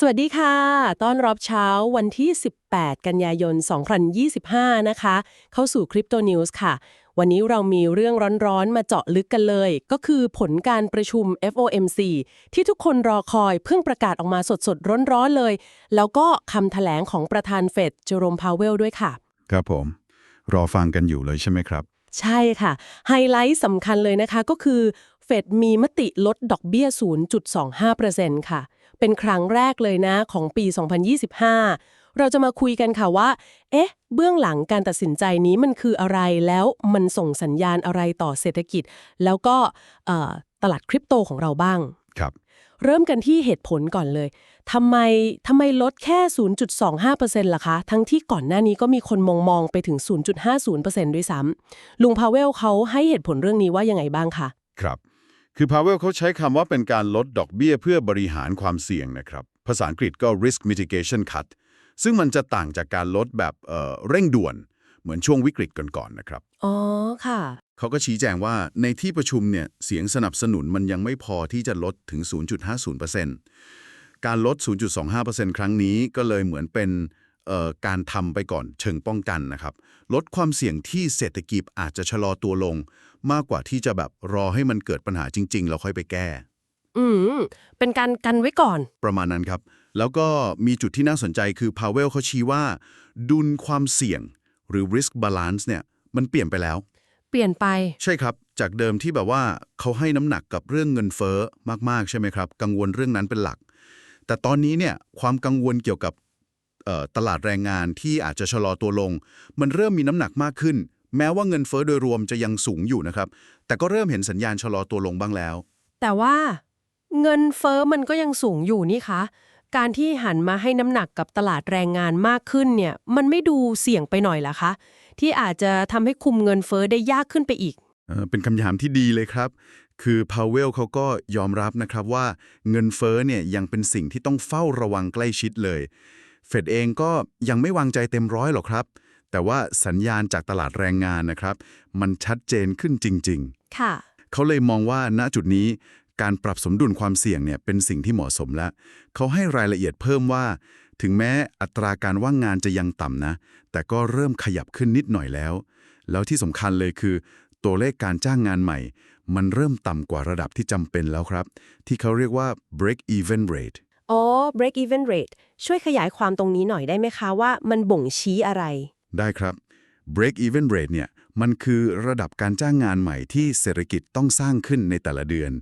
สวัสดีค่ะ ต้อนรับเช้าวันที่ 18 กันยายน 2025 นะคะ เข้าสู่ Crypto News ค่ะ วันนี้เรามีเรื่องร้อนๆ มาเจาะลึกกันเลย ก็คือผลการประชุม FOMC ที่ทุกคนรอคอยเพิ่งประกาศออกมาสดๆ ร้อนๆ เลย แล้วก็คำแถลงของประธานเฟดเจอโรมพาวเวลด้วยค่ะ ครับผม รอฟังกันอยู่เลยใช่ไหมครับ ใช่ค่ะ ไฮไลท์สำคัญเลยนะคะก็คือเฟดมีมติลดดอกเบี้ย 0.25%ค่ะ เป็นครั้งแรกเลยนะของปี 2025 เราจะมาคุยกันค่ะว่า เอ๊ะ เบื้องหลังการตัดสินใจนี้มันคืออะไรแล้วมันส่งสัญญาณอะไรต่อเศรษฐกิจ แล้วก็เอ่อตลาดคริปโตของเราบ้างครับเริ่มกันที่เหตุผลก่อนเลย ทำไมทำไมลดแค่ 0.25%ล่ะคะ ทั้งที่ก่อนหน้านี้ก็มีคนมองมองไปถึง 0.50%ด้วยซ้ำลุงพาเวลเขาให้เหตุผลเรื่องนี้ว่ายังไงบ้างคะ ครับ คือพาเวลเขาใช้คำว่าเป็นการลดดอกเบี้ยเพื่อบริหารความเสี่ยงนะครับ ภาษาอังกฤษก็ risk mitigation cut ซึ่งมันจะต่างจากการลดแบบเอ่อเร่งด่วน เหมือนช่วงวิกฤตก่อนๆนะครับ อ๋อ ค่ะ เขาก็ชี้แจงว่าในที่ประชุมเนี่ยเสียงสนับสนุนมันยังไม่พอที่จะลดถึง 0.50%การลด 0.25%ครั้งนี้ก็เลยเหมือนเป็นเอ่อ การทำไปก่อนเชิงป้องกันนะครับ ลดความเสี่ยงที่เศรษฐกิจอาจจะชะลอตัวลง มากกว่าที่จะแบบรอให้มันเกิดปัญหาจริง ๆ แล้วค่อยไปแก้ อืม เป็นการกันไว้ก่อน ประมาณนั้นครับ แล้วก็มีจุดที่น่าสนใจคือพาเวลเขาชี้ว่า ดุลความเสี่ยง หรือ risk balance เนี่ย มันเปลี่ยนไปแล้ว เปลี่ยนไป ใช่ครับ จากเดิมที่แบบว่าเขาให้น้ำหนักกับเรื่องเงินเฟ้อมากๆใช่ไหมครับ กังวลเรื่องนั้นเป็นหลัก แต่ตอนนี้เนี่ยความกังวลเกี่ยวกับเอ่อ ตลาดแรงงานที่อาจจะชะลอตัวลง มันเริ่มมีน้ำหนักมากขึ้น แม้ว่าเงินเฟ้อโดยรวมจะยังสูงอยู่นะครับ แต่ก็เริ่มเห็นสัญญาณชะลอตัวลงบ้างแล้ว แต่ว่าเงินเฟอ้อมันก็ยังสูงอยู่นี่คะการที่หันมาให้น้ำหนักกับตลาดแรงงานมากขึ้นเนี่ย มันไม่ดูเสี่ยงไปหน่อยเหรอคะ ที่อาจจะทำให้คุมเงินเฟอ้อได้ยากขึ้นไปอีกเอ่อเป็นคำถามที่ดีเลยครับ คือพาวเวลเขาก็ยอมรับนะครับว่าเงินเฟ้อเนี่ยยังเป็นสิ่งที่ต้องเฝ้าระวังใกล้ชิดเลย เฟดเองก็ยังไม่วางใจเต็มร้อยหรอกครับ แต่ว่าสัญญาณจากตลาดแรงงานนะครับ มันชัดเจนขึ้นจริงค่ะๆเขาเลยมองว่าณจุดนี้การปรับสมดุลความเสี่ยงเนี่ยเป็นสิ่งที่เหมาะสมแล้ว เขาให้รายละเอียดเพิ่มว่า ถึงแม้อัตราการว่างงานจะยังต่ำนะ แต่ก็เริ่มขยับขึ้นนิดหน่อยแล้ว แล้วที่สำคัญเลยคือ ตัวเลขการจ้างงานใหม่ มันเริ่มต่ำกว่าระดับที่จำเป็นแล้วครับ ที่เขาเรียกว่า break even rate อ๋อ break even rate ช่วยขยายความตรงนี้หน่อยได้ไหมคะว่ามันบ่งชี้อะไร ได้ครับ break even rate เนี่ยมันคือระดับการจ้างงานใหม่ที่เศรษฐกิจต้องสร้างขึ้นในแต่ละเดือน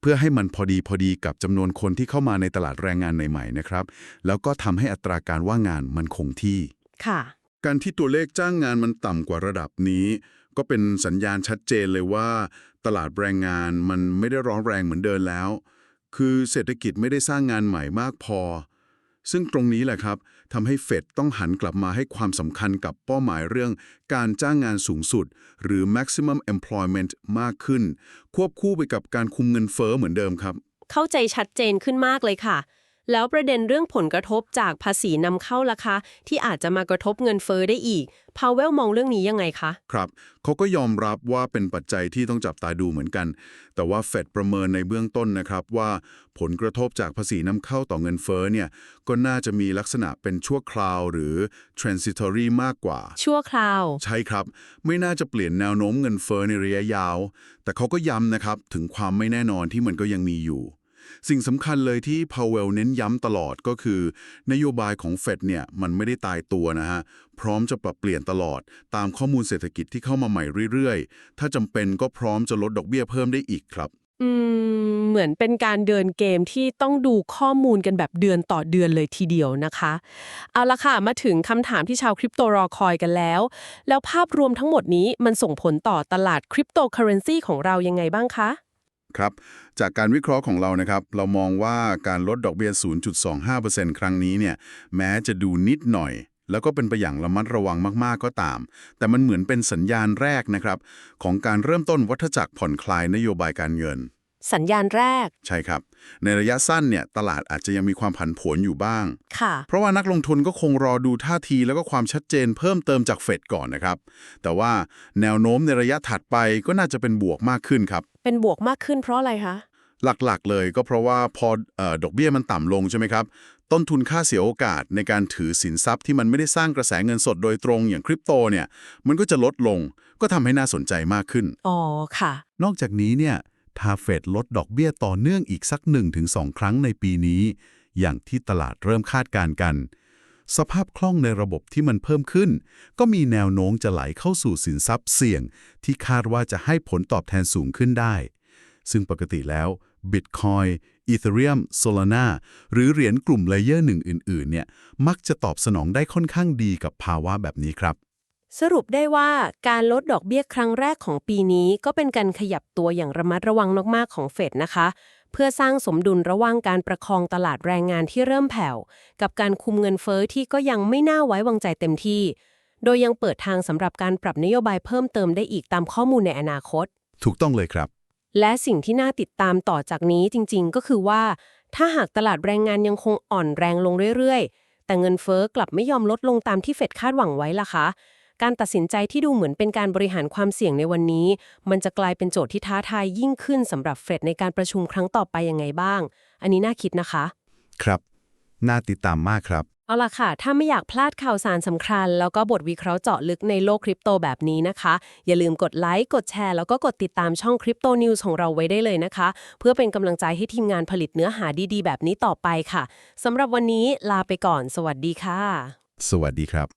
เพื่อให้มันพอดีพอดีกับจำนวนคนที่เข้ามาในตลาดแรงงานใหม่ๆนะครับ แล้วก็ทำให้อัตราการว่างงานมันคงที่ ค่ะ การที่ตัวเลขจ้างงานมันต่ำกว่าระดับนี้ ก็เป็นสัญญาณชัดเจนเลยว่า ตลาดแรงงานมันไม่ได้ร้อนแรงเหมือนเดิมแล้ว คือเศรษฐกิจไม่ได้สร้างงานใหม่มากพอ ซึ่งตรงนี้แหละครับทำให้เฟดต้องหันกลับมาให้ความสำคัญกับเป้าหมายเรื่องการจ้างงานสูงสุด หรือ maximum employment มากขึ้น ควบคู่ไปกับการคุมเงินเฟ้อเหมือนเดิมครับ เข้าใจชัดเจนขึ้นมากเลยค่ะ แล้วประเด็นเรื่องผลกระทบจากภาษีนำเข้าราคาที่อาจจะมากระทบเงินเฟอ้อได้อีกพาวเวลมองเรื่องนี้ยังไงคะครับเขาก็ยอมรับว่าเป็นปัจจัยที่ต้องจับตาดูเหมือนกัน แต่ว่าเฟดประเมินในเบื้องต้นนะครับว่าผลกระทบจากภาษีนำเข้าต่อเงินเฟ้อเนี่ยก็น่าจะมีลักษณะเป็นชั่วคราวหรือ transitory มากกว่า ชั่วคราว ใช่ครับ ไม่น่าจะเปลี่ยนแนวโน้มเงินเฟ้อในระยะยาว แต่เขาก็ย้ำนะครับถึงความไม่แน่นอนที่มันก็ยังมีอยู่ สิ่งสำคัญเลยที่พาวเวลเน้นย้ำตลอดก็คือ นโยบายของเฟดเนี่ยมันไม่ได้ตายตัวนะฮะ พร้อมจะปรับเปลี่ยนตลอด ตามข้อมูลเศรษฐกิจที่เข้ามาใหม่เรื่อยๆ ถ้าจำเป็นก็พร้อมจะลดดอกเบี้ยเพิ่มได้อีกครับ อืม เหมือนเป็นการเดินเกมที่ต้องดูข้อมูลกันแบบเดือนต่อเดือนเลยทีเดียวนะคะ เอาละค่ะ มาถึงคำถามที่ชาวคริปโตรอคอยกันแล้ว แล้วภาพรวมทั้งหมดนี้มันส่งผลต่อตลาดคริปโตเคอเรนซีของเรายังไงบ้างคะ ครับ จากการวิเคราะห์ของเรานะครับ เรามองว่าการลดดอกเบี้ย 0.25%ครั้งนี้เนี่ย แม้จะดูนิดหน่อย แล้วก็เป็นไปอย่างระมัดระวังมากๆก็ตาม แต่มันเหมือนเป็นสัญญาณแรกนะครับ ของการเริ่มต้นวัฏจักรผ่อนคลายนโยบายการเงิน สัญญาณแรก ใช่ครับ ในระยะสั้นเนี่ยตลาดอาจจะยังมีความผันผวนอยู่บ้าง ค่ะ เพราะว่านักลงทุนก็คงรอดูท่าทีแล้วก็ความชัดเจนเพิ่มเติมจากเฟดก่อนนะครับ แต่ว่าแนวโน้มในระยะถัดไปก็น่าจะเป็นบวกมากขึ้นครับ เป็นบวกมากขึ้นเพราะอะไรคะ หลักๆ เลยก็เพราะว่าพอเออดอกเบี้ยมันต่ำลงใช่ไหมครับ ต้นทุนค่าเสียโอกาสในการถือสินทรัพย์ที่มันไม่ได้สร้างกระแสเงินสดโดยตรงอย่างคริปโตเนี่ยมันก็จะลดลง ก็ทำให้น่าสนใจมากขึ้น อ๋อ ค่ะ นอกจากนี้เนี่ย ถ้าเฟดลดดอกเบี้ยต่อเนื่องอีกสัก 1-2 ครั้งในปีนี้ อย่างที่ตลาดเริ่มคาดการณ์กัน สภาพคล่องในระบบที่มันเพิ่มขึ้น ก็มีแนวโน้มจะไหลเข้าสู่สินทรัพย์เสี่ยง ที่คาดว่าจะให้ผลตอบแทนสูงขึ้นได้ ซึ่งปกติแล้ว Bitcoin Ethereum Solana หรือเหรียญกลุ่มเลเยอร์หนึ่งอื่น ๆ เนี่ย มักจะตอบสนองได้ค่อนข้างดีกับภาวะแบบนี้ครับ สรุปได้ว่าการลดดอกเบี้ยครั้งแรกของปีนี้ ก็เป็นการขยับตัวอย่างระมัดระวังมากๆของเฟดนะคะ เพื่อสร้างสมดุลระหว่างการประคองตลาดแรงงานที่เริ่มแผ่ว กับการคุมเงินเฟอ้อที่ก็ยังไม่น่าไว้วางใจเต็มที่ โดยยังเปิดทางสำหรับการปรับนโยบายเพิ่มเติมได้อีกตามข้อมูลในอนาคต ถูกต้องเลยครับ และสิ่งที่น่าติดตามต่อจากนี้จริง ๆ ก็คือว่า ถ้าหากตลาดแรงงานยังคงอ่อนแรงลงเรื่อยๆ แต่เงินเฟ้อกลับไม่ยอมลดลงตามที่เฟดคาดหวังไว้ล่ะคะ การตัดสินใจที่ดูเหมือนเป็นการบริหารความเสี่ยงในวันนี้ มันจะกลายเป็นโจทย์ที่ท้าทายยิ่งขึ้นสำหรับเฟดในการประชุมครั้งต่อไปยังไงบ้าง อันนี้น่าคิดนะคะ ครับ น่าติดตามมากครับ เอาล่ะค่ะ ถ้าไม่อยากพลาดข่าวสารสำคัญ แล้วก็บทวิเคราะห์เจาะลึกในโลกคริปโตแบบนี้นะคะ อย่าลืมกดไลค์กดแชร์แล้วก็กดติดตามช่องคริปโตนิวส์ของเราไว้ได้เลยนะคะ เพื่อเป็นกำลังใจให้ทีมงานผลิตเนื้อหาดีๆ แบบนี้ต่อไปค่ะสำหรับวันนี้ลาไปก่อน สวัสดีค่ะ สวัสดีครับ